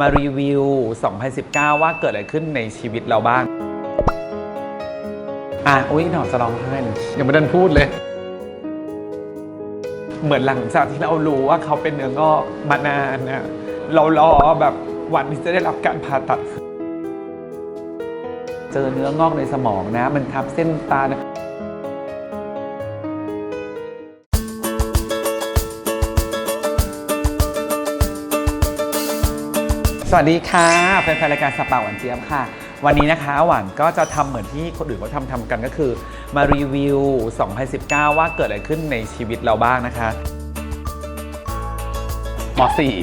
มารีวิว 2019 ว่าเกิดอะไรขึ้นในชีวิตเราบ้าง อะ อุ้ยหนอจะร้องไห้เลยยังไม่ได้พูดเลย เหมือนหลังจากที่เรารู้ว่าเขาเป็นเนื้องอกมานานเนี่ยเรารอแบบวันที่จะได้รับการผ่าตัด เจอเนื้องอกในสมองนะ มันทับเส้นตานะ สวัสดีค่ะแฟนๆรายการสปาหวานเจี๊ยบค่ะ วันนี้นะคะหวานก็จะทำเหมือนที่คนอื่นเขาทำทำกันก็คือ มารีวิว 2019 ว่าเกิดอะไรขึ้นในชีวิตเราบ้างนะคะมสี่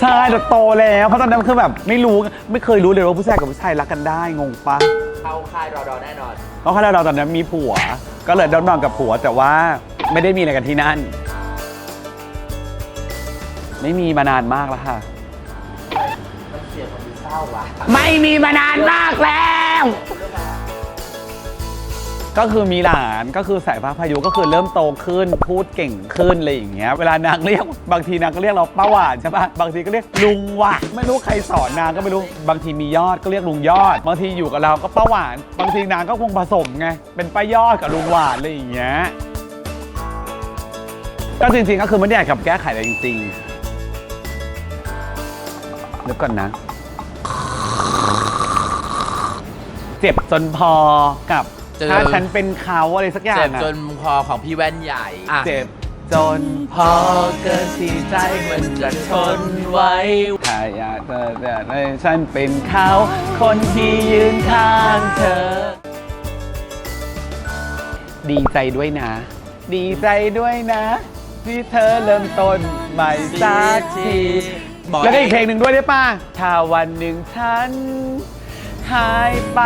ใช่เราโตแล้วเพราะตอนนั้นคือแบบไม่รู้ไม่เคยรู้เลยว่าผู้ชายกับผู้ชายรักกันได้งงปะเข้าค่ายรอดอแน่นอนเพราะเราตอนนั้นมีผัว ก็เลยนอนกับผัวแต่ว่าไม่ได้มีอะไรกันที่นั่น ไม่มีมานานมากแล้วค่ะมันเสียงมันดูเศร้าว่ะ ไม่มีมานานมากแล้ว ก็คือมีหลานก็คือสายฟ้าพายุก็คือเริ่มโตขึ้นพูดเก่งขึ้นอะไรอย่างเงี้ยเวลานางเรียกบางทีนางก็เรียกเราป้าหวานใช่ปะบางทีก็เรียกลุงหวะไม่รู้ใครสอนนางก็ไม่รู้บางทีมียอดก็เรียกลุงยอด บางทีอยู่กับเราก็ป้าหวาน บางทีนางก็คงผสมไงเป็นป้ายอดกับลุงหวานอะไรอย่างเงี้ยก็จริงๆก็คือไม่ได้อยากกับแก้ไขอะไรจริงๆ เดี๋ยวก่อนนะ เจ็บจนพอกับเจอถ้าฉันเป็นเขาอะไรสักอย่างเจ็บอะจนคอของพี่แว่นใหญ่อะเจ็บจนพอเกินที่ใจมันจะทนไว้ ถ้าอยากจะจะให้ฉันเป็นเขาคนที่ยืนข้างเธอ ดีใจด้วยนะ ดีใจด้วยนะ ที่เธอเริ่มต้นใหม่สักที บอกแล้วก็อีกเพลงหนึ่งด้วยได้ป่ะถ้าวันหนึ่งฉันหายไป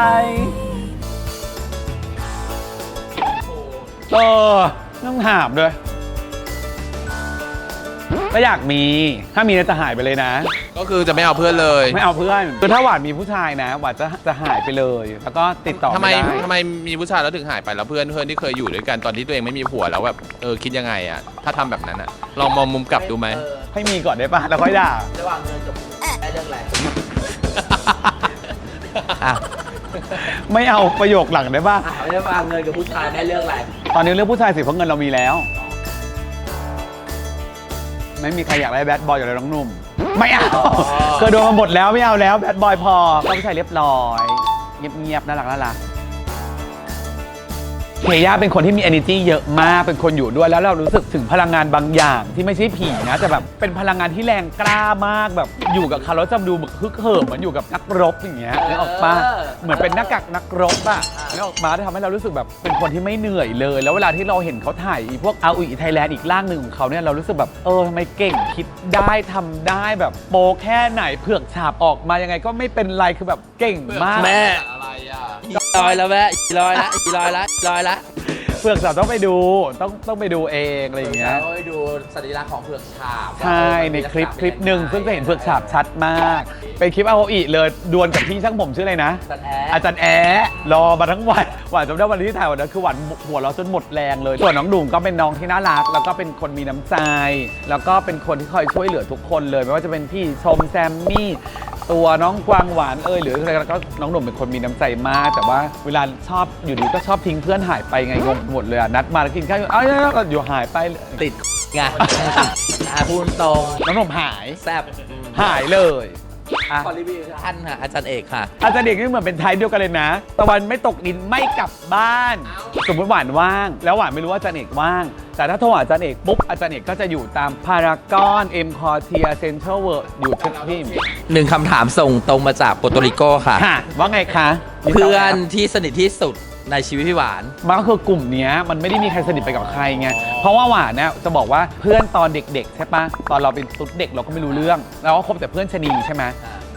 เออต้องถามด้วย ก็อยากมี ถ้ามีเนี่ยจะหายไปเลยนะ ก็คือจะไม่เอาเพื่อนเลย ไม่เอาเพื่อนคือถ้าหวานมีผู้ชายนะ หวานจะจะหายไปเลย แล้วก็ติดต่อทำไมไม่ได้ทำไมมีผู้ชายแล้วถึงหายไปแล้วเพื่อนเพื่อนที่เคยอยู่ด้วยกันตอนที่ตัวเองไม่มีผัวแล้วแบบเออคิดยังไงอะถ้าทำแบบนั้นอะลองมองมุมกลับดูไหมเออให้มีก่อนได้ปะแล้วค่อยด่า ระหว่างเงินกับได้เรื่องอะไรอะ ไม่เอาประโยคหลังได้ปะอะระหว่างเงินกับผู้ชายได้เรื่องอะไรตอนนี้เรื่องผู้ชายสิเพราะเงินเรามีแล้ว ไม่มีใครอยากได้แบดบอยอยู่แล้วน้องหนุ่ม ไม่เอาเคยโดนมาหมดแล้วไม่เอาแล้วแบดบอยพอต้องผู้ชายเรียบร้อย เงียบๆน่ารักน่ารัก เทย่าเป็นคนที่มี energy เยอะมาก เป็นคนอยู่ด้วยแล้วเรารู้สึกถึงพลังงานบางอย่าง ที่ไม่ใช่ผีนะ แต่แบบเป็นพลังงานที่แรงกล้ามากแบบอยู่กับเขาแล้วจะดูแบบฮึกเหิมเหมือนอยู่กับนักรบอย่างเงี้ยนึกออกปะเหมือนเป็นหน้ากากนักรบอะนึกออกมาทำให้เรารู้สึกแบบเป็นคนที่ไม่เหนื่อยเลย แล้วเวลาที่เราเห็นเขาถ่ายอีพวกเอาอีไทยแลนด์อีกร่างหนึ่งของเขาเนี่ยเรารู้สึกแบบเออทำไมเก่งคิดได้ทำได้แบบโปรแค่ไหนเผือกฉาบออกมายังไงก็ไม่เป็นไรคือแบบเก่งมากแม่อะไรอะอี ลอยแล้วแม่อีลอยละอีลอยละอีลอยละเผือกฉาบต้องไปดูต้องต้องไปดูเองอะไรอย่างเงี้ยเราไปดูสัญลักษณ์ของเผือกฉาบใช่ ในคลิปคลิปหนึ่งซึ่งจะเห็นเผือกฉาบชัดมาก เป็นคลิปเอาอีเลยดวลกับพี่ช่างผมชื่ออะไรนะ สันแออาจารย์แอะรอมาทั้งวันหวานจำได้วันที่ถ่ายวันนั้นคือหวานหัวเราะจนหมดแรงเลยส่วนน้องดุ่มก็เป็นน้องที่น่ารัก แล้วก็เป็นคนมีน้ำใจ แล้วก็เป็นคนที่คอยช่วยเหลือทุกคนเลย ไม่ว่าจะเป็นพี่ชมแซมมี่ ตัวน้องกวางหวานเอยหรืออะไรแล้วก็น้องหนุ่มเป็นคนมีน้ำใจมาก แต่ว่าเวลาชอบอยู่ดีก็ชอบทิ้งเพื่อนหายไปไงงงหมดเลยอะนัดมาแล้วกินข้าวอยู่เอ้ยอยู่หายไปติดไงอะพูดตรงน้องหนุ่มหายแซ่บหายเลย อะขอรีวิวท่านค่ะอาจารย์เอกค่ะ อาจารย์เด็กนี่เหมือนเป็นไทยเดียวกันเลยนะ ตะวันไม่ตกดินไม่กลับบ้าน สมมติหวานว่าง แล้วหวานไม่รู้ว่าอาจารย์เอกว่าง แต่ถ้าโทรหาอาจารย์เอกปุ๊บอาจารย์เอกก็จะอยู่ตามพารากอนเอ็มคอเทียเซ็นทรัลเวิร์อยู่ทุกที่หนึ่งคำถามส่งตรงมาจากโปรโตริโกค่ะ ค่ะ ว่าไงคะเพื่อนที่สนิทที่สุด ในชีวิตพี่หวาน มันก็คือกลุ่มเนี้ยมันไม่ได้มีใครสนิทไปกับใครไง เพราะว่าหวานเนี่ยจะบอกว่าเพื่อนตอนเด็กๆ ใช่ปะตอนเราเป็นตุ๊ดเด็กเราก็ไม่รู้เรื่องเราก็คบแต่เพื่อนชะนีใช่ไหม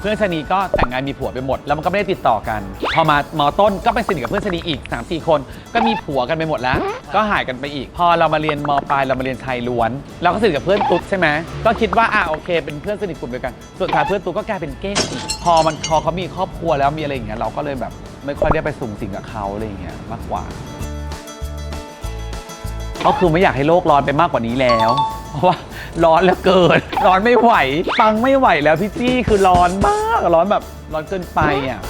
เพื่อนชะนีก็แต่งงานมีผัวไปหมด แล้วมันก็ไม่ได้ติดต่อกัน พอมามอต้นก็ไปสนิทกับเพื่อนชะนีอีก3ามสี่คน ก็มีผัวกันไปหมดแล้ว ก็หายกันไปอีก พอเรามาเรียนมปลายเรามาเรียนชายล้วน เราก็สนิทกับเพื่อนตุ๊ดใช่ไหมก็คิดว่าอะโอเค เป็นเพื่อนสนิทกลุ่มเดียวกันสุดท้ายเพื่อนตุ๊ดก็กลายเป็นเก้งอีกพอมันพอเขามีครอบครัวแล้วมีอะไรอย่างเงี้ยเราก็เลยแบบ ไม่ค่อยได้ไปสูงสิงกับเขาอะไรอย่างเงี้ยมากกว่าก็คือไม่อยากให้โลกร้อนไปมากกว่านี้แล้ว เพราะว่าร้อนเหลือเกิน ร้อนไม่ไหว ปังไม่ไหวแล้วพี่จี้คือร้อนมากร้อนแบบร้อนเกินไปอะ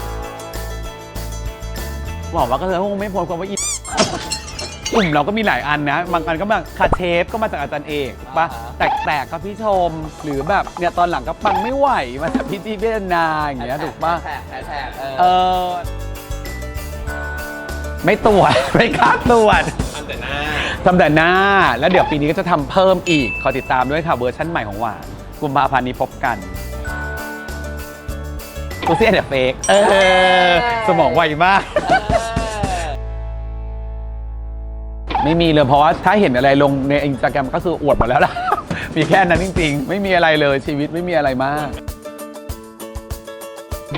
บอกว่าก็เลยคงไม่พ้นความว่าอีกลุ่มเราก็มีหลายอันนะ บางอันก็แบบคาเชฟก็มาจากอาจารย์เอกถูกปะแตกๆก็พี่ชม หรือแบบเนี่ยตอนหลังก็ปังไม่ไหวมาจากพี่จี้เวียดนาอย่างเงี้ยถูกปะแท็กแท็กเอเอออ ไม่ตรวจ ไม่กล้าตรวจทำแต่หน้าทำแต่หน้า แล้วเดี๋ยวปีนี้ก็จะทำเพิ่มอีก ขอติดตามด้วยค่ะเวอร์ชั่นใหม่ของหวานกุมภาพันธ์นี้พบกันกูเสียเดี๋ยวเฟกเออ สมองไวมาก ไม่มีเลยเพราะว่าถ้าเห็นอะไรลงในอินสตาแกรมก็คืออวดหมดแล้วล่ะ มีแค่นั้นจริง ๆ ไม่มีอะไรเลยชีวิตไม่มีอะไรมาก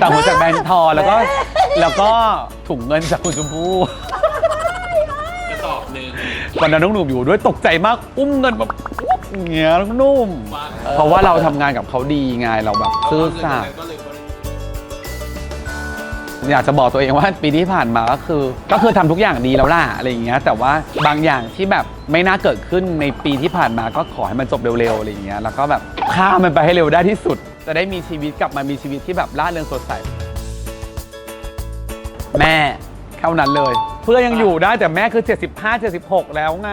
ต่างหูจากแบรนด์ทอแล้วก็แล้วก็ ถุงเงินจากคุณชมพู่กระสอบหนึ่งวันนั้นน้องหนุ่มอยู่ด้วยตกใจมากอุ้มเงินแบบอย่างเงี้ยน้องหนุ่ม เพราะว่าเราทำงานกับเขาดีไงเราแบบซื่อสัตย์ก็เลยอยากจะบอกตัวเองว่าปีที่ผ่านมาก็คือ ก็คือทำทุกอย่างดีแล้วล่ะอะไรอย่างเงี้ยแต่ว่าบางอย่างที่แบบไม่น่าเกิดขึ้นในปีที่ผ่านมาก็ขอให้มันจบเร็วๆอะไรอย่างเงี้ยแล้วก็แบบข้ามมันไปให้เร็วได้ที่สุด จะได้มีชีวิตกลับมามีชีวิตที่แบบร่าเริงสดใส แม่เท่านั้นเลย เพื่อนยังอยู่ได้แต่แม่คือ 75 76 แล้วไง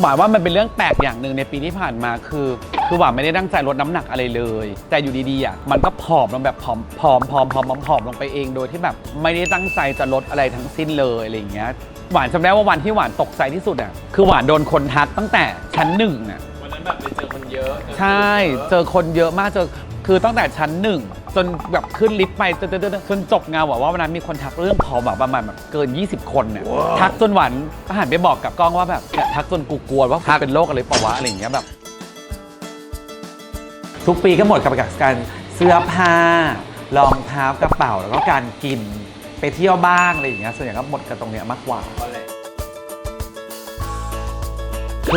หมายว่ามันเป็นเรื่องแปลกอย่างหนึ่งในปีที่ผ่านมาคือ คือหวานไม่ได้ตั้งใจลดน้ำหนักอะไรเลย แต่อยู่ดีๆอะมันก็ผอมลงแบบผอมผอมผอมผอมผอมผอมลงไปเองโดยที่แบบไม่ได้ตั้งใจจะลดอะไรทั้งสิ้นเลยอะไรอย่างเงี้ยหวานจำได้ว่าวันที่หวานตกใจที่สุดอะคือหวานโดนคนทักตั้งแต่ชั้นหนึ่งอะวันนั้นแบบไปเจอคนเยอะ ใช่ เจอคนเยอะมากเจอคือตั้งแต่ชั้นหนึ่ง จนแบบขึ้นลิฟต์ไปจนจนจนจนจบงานบอกว่าวันนั้นมีคนทักเรื่องผอมแบบประมาณแบบเกิน 20 คนเนี่ยทักจนหวานก็หันไปบอกกับกล้องว่าแบบเนี่ยทักจนกูกลัวว่าเป็นโรคอะไรปะวะอะไรอย่างเงี้ยแบบ ทุกปีก็หมดกับการเสื้อผ้ารองเท้ากระเป๋าแล้วก็การกินไปเที่ยวบ้างอะไรอย่างเงี้ยส่วนใหญ่ก็หมดกันตรงเนี้ยมากกว่า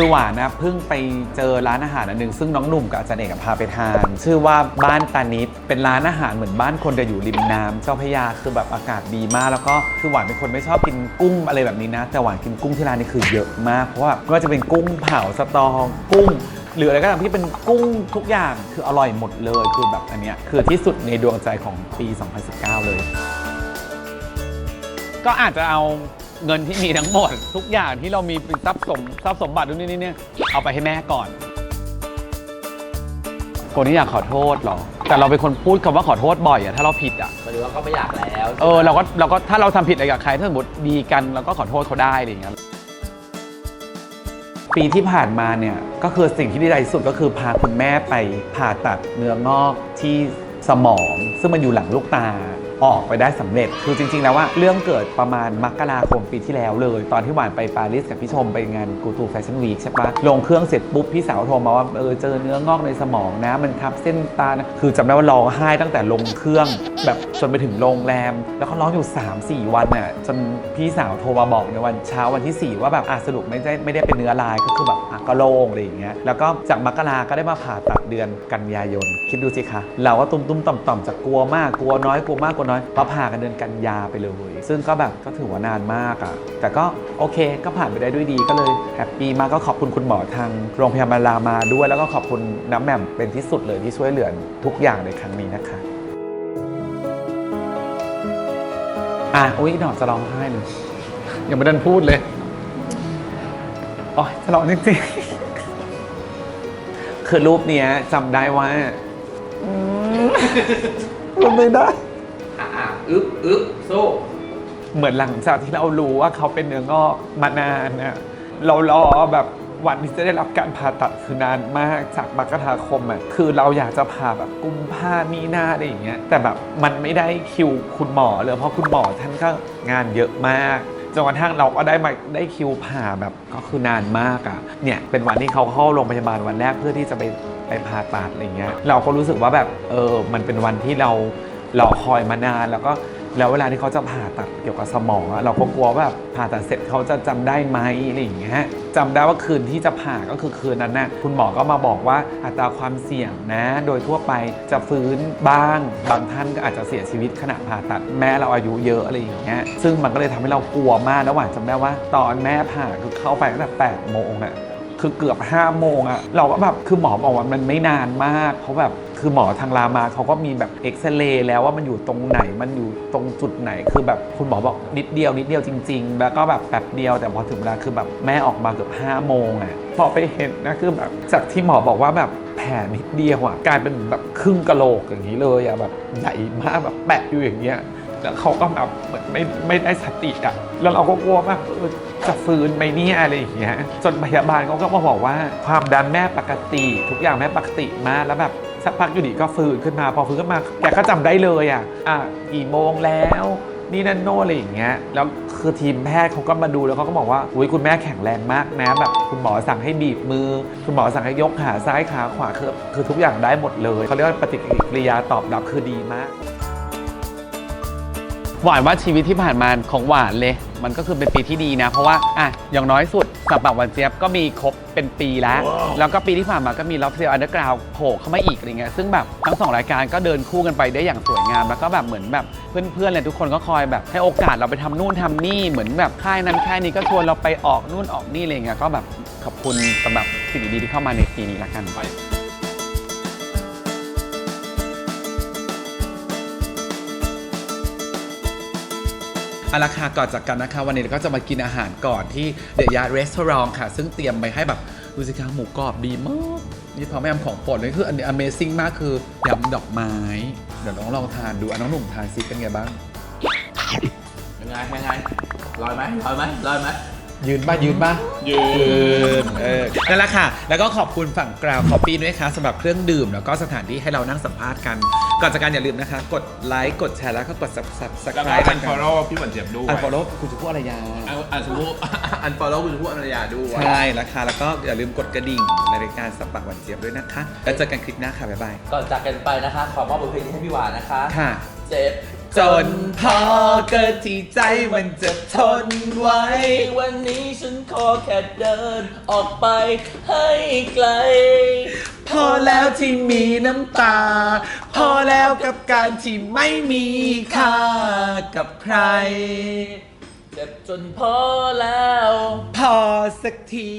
คือหวานนะเพิ่งไปเจอร้านอาหารอันหนึ่งซึ่งน้องหนุ่มกับอาจารย์เอกพาไปทาน ชื่อว่าบ้านตานิดเป็นร้านอาหารเหมือนบ้านคนแต่อยู่ริมน้ำเจ้าพระยาคือแบบอากาศดีมาก แล้วก็คือหวานเป็นคนไม่ชอบกินกุ้งอะไรแบบนี้นะแต่หวานกินกุ้งที่ร้านนี้คือเยอะมากเพราะว่าไม่ว่าจะเป็นกุ้งเผาสตอกุ้งหรืออะไรก็ตามที่เป็นกุ้งทุกอย่างคืออร่อยหมดเลยคือแบบอันเนี้ยคือที่สุดในดวงใจของปี 2019 เลย ก็อาจจะเอา เงินที่มีทั้งหมด ทุกอย่างที่เรามีเป็นทรัพย์สมทรัพย์สมบัตินู่นนี่เนี่ยเอาไปให้แม่ก่อนคนที่อยากขอโทษเหรอ แต่เราเป็นคนพูดคำว่าขอโทษบ่อยอะถ้าเราผิดอะหรือว่าก็ไม่อยากแล้วเออเราก็เราก็ถ้าเราทำผิดอะไรกับใครถ้าสมมติดีกันเราก็ขอโทษเขาได้อะไรอย่างเงี้ยปีที่ผ่านมาเนี่ยก็คือสิ่งที่ดีใจที่สุดก็คือพาคุณแม่ไปผ่าตัดเนื้องอกที่สมอง ซึ่งมันอยู่หลังลูกตา ออกไปได้สำเร็จ คือจริง ๆ แล้วว่าเรื่องเกิดประมาณมกราคมปีที่แล้วเลย ตอนที่หวานไปปารีสกับพี่ชมไปงานกูตูแฟชั่นวีคใช่ปะลงเครื่องเสร็จปุ๊บพี่สาวโทรมาว่าเออเจอเนื้องอกในสมองนะ มันทับเส้นตานะคือจำได้ว่าร้องไห้ตั้งแต่ลงเครื่อง แบบจนไปถึงโรงแรม แล้วก็ร้องอยู่ 3-4 วันน่ะจนพี่สาวโทรมาบอกในวันเช้าวันที่ 4 ว่าแบบอะสรุปไม่ได้ไม่ได้เป็นเนื้อลายก็คือแบบอะก็โล่งอะไรอย่างเงี้ยแล้วก็จากมกราก็ได้มาผ่าตัดเดือนกันยายน คิดดูสิคะเราก็ตุ้มตุ้มๆต่อมต่อมๆจากกลัวมากกลัวน้อยกลัวมากกลัวน้อยมาผ่ากันเดือนกันยาไปเลย ซึ่งก็แบบก็ถือว่านานมากอะ่ะ แต่ก็โอเคก็ผ่านไปได้ด้วยดีก็เลยแฮปปี้มากก็ขอบคุณคุณหมอทางโรงพยาบาลรามาด้วย แล้วก็ขอบคุณน้ำแหม่มเป็นที่สุดเลยที่ช่วยเหลือทุกอย่างในครั้งนี้นะคะอะอุ้ยหนอจะร้องไห้เลยยังไม่ดันพูดเลยโอ้ยจะร้องจริงๆคือรูปเนี้ยจำได้ว่ารูปไม่ได้ อึ๊บอึ๊บสู้เหมือนหลังจากที่เรารู้ว่าเขาเป็นเนื้องอกมานานเนี่ยเรารอแบบวันที่จะได้รับการผ่าตัดคือนานมากจากมกราคมอะคือเราอยากจะผ่าแบบกุมภามีนาอะไรอย่างเงี้ยแต่แบบมันไม่ได้คิวคุณหมอเลยเพราะคุณหมอท่านก็งานเยอะมากจนกระทั่งเราก็ได้มาได้คิวผ่าแบบก็คือนานมากอะเนี่ยเป็นวันที่เขาเข้าโรงพยาบาลวันแรกเพื่อที่จะไปไปผ่าตัดอะไรเงี้ยเราก็รู้สึกว่าแบบเออมันเป็นวันที่เรา รอคอยมานานแล้วก็แล้วเวลาที่เขาจะผ่าตัดเกี่ยวกับสมองเราก็กลัวว่าแบบผ่าตัดเสร็จเขาจะจำได้ไหมอะไรอย่างเงี้ยจำได้ว่าคืนที่จะผ่าก็คือคืนนั้นน่ะคุณหมอก็มาบอกว่าอัตราความเสี่ยงนะ โดยทั่วไปจะฟื้นบ้างบางท่านก็อาจจะเสียชีวิตขณะผ่าตัดแม้เราอายุเยอะอะไรอย่างเงี้ยซึ่งมันก็เลยทำให้เรากลัวมากแล้วหวานจำได้ว่า ตอนแม่ผ่าคือเข้าไปตั้งแต่8โมงอะคือเกือบ5้าโมงอะเราก็แบบคือหมอบอกว่ามันไม่นานมาก เพราะแบบ คือหมอทางรามาเขาก็มีแบบเอ็กซเรย์แล้วว่ามันอยู่ตรงไหนมันอยู่ตรงจุดไหน คือแบบคุณหมอบอกนิดเดียวนิดเดียวจริง ๆ แล้วก็แบบแป๊บเดียวแต่พอถึงเวลาคือแบบแม่ออกมาเกือบ5้าโมงอะพอไปเห็นนะคือแบบจากที่หมอบอกว่าแบบแผลนิดเดียวอะกลายเป็นแบบครึ่งกะโหลกอย่างนี้เลยอะแบบใหญ่มากแบบแปะอยู่อย่างเงี้ยแล้วเขาก็แบบเหมือนไม่ไม่ได้สติอะแล้วเราก็กลัวว่าจะฟื้นไหมเนี่ยอะไรอย่างเงี้ยจนพยาบาลเขาก็มาบอกว่า ความดันแม่ปกติ ทุกอย่างแม่ปกติมากแล้วแบบ สักพักอยู่ดีก็ฟื้นขึ้นมา พอฟื้นขึ้นมาแกก็จำได้เลยอะอะกี่โมงแล้วนี่นั่นโน่อะไรอย่างเงี้ย แล้วคือทีมแพทย์เขาก็มาดูแล้วเขาก็บอกว่า อุ้ยคุณแม่แข็งแรงมากนะ แบบคุณหมอสั่งให้บีบมือ คุณหมอสั่งให้ยกขาซ้ายขาขวาคือคือทุกอย่างได้หมดเลย เขาเรียกว่าปฏิกิริยาตอบรับคือดีมาก หวานว่าชีวิตที่ผ่านมาของหวานเลย มันก็คือเป็นปีที่ดีนะ เพราะว่าอะอย่างน้อยสุดสับปะวันเจี๊ยบก็มีครบเป็นปีแล้ว แล้วก็ปีที่ผ่านมาก็มีล็อบเซียอันเดอร์กราวโผล่เข้ามาอีกอะไรเงี้ยซึ่งแบบทั้งสองรายการก็เดินคู่กันไปได้อย่างสวยงาม แล้วก็แบบเหมือนแบบเพื่อนๆเลยทุกคนก็คอยแบบให้โอกาสเราไปทำนู่นทำนี่เหมือนแบบค่ายนั้นค่ายนี้ก็ชวนเราไปออกนู่นออกนี่อะไรเงี้ยก็แบบขอบคุณสำหรับสิ่งดีๆที่เข้ามาในปีนี้ละกัน เอาละค่ะก่อนจากกันนะคะ วันนี้เราก็จะมากินอาหารก่อนที่เดียา r ์รีสอร์ทค่ะ ซึ่งเตรียมไปให้แบบดูสิคะหมูกรอบดีมากนี่พอแม่ยำของโปรดเลยคืออันนี้ Amazing มากคือยำดอกไม้ เดี๋ยวน้องลองทานดูอะน้องหนุ่มทานซิเป็นไงบ้าง ยังไงยังไงลอยไหมลอยไหมลอยไหม ยืนป่ะยืนป่ะยืนเออนั่นแหละค่ะ แล้วก็ขอบคุณฝั่งกราวคอฟฟี่ด้วยค่ะสำหรับเครื่องดื่ม แล้วก็สถานที่ให้เรานั่งสัมภาษณ์กัน ก่อนจากการอย่าลืมนะคะ กดไลค์กดแชร์แล้วก็กดแล้ว subscribe ก็อันฟอลโล่พี่หวันเจ็บด้วยอันฟอลโล่คุณจะพูดอะไรยาอันอันสมมุติอันฟอลโล่คุณผู้อรยาด้วยใช่แล้วค่ะแล้วก็อย่าลืมกดกระดิ่งในรายการสับปากหวานเจี๊ยบด้วยนะคะแล้วเจอกันคลิปหน้าค่ะบ๊ายบายก่อนจากกันไปนะคะ ขอมอบบทเพลงนี้ให้พี่หวานนะคะค่ะเจ็บ จนพอเกิดที่ใจมันจะทนไว้ วันนี้ฉันขอแค่เดินออกไปให้ไกล พอแล้วที่มีน้ำตา พอแล้วกับการที่ไม่มีค่ากับใคร เจ็บจนพอแล้ว พอสักที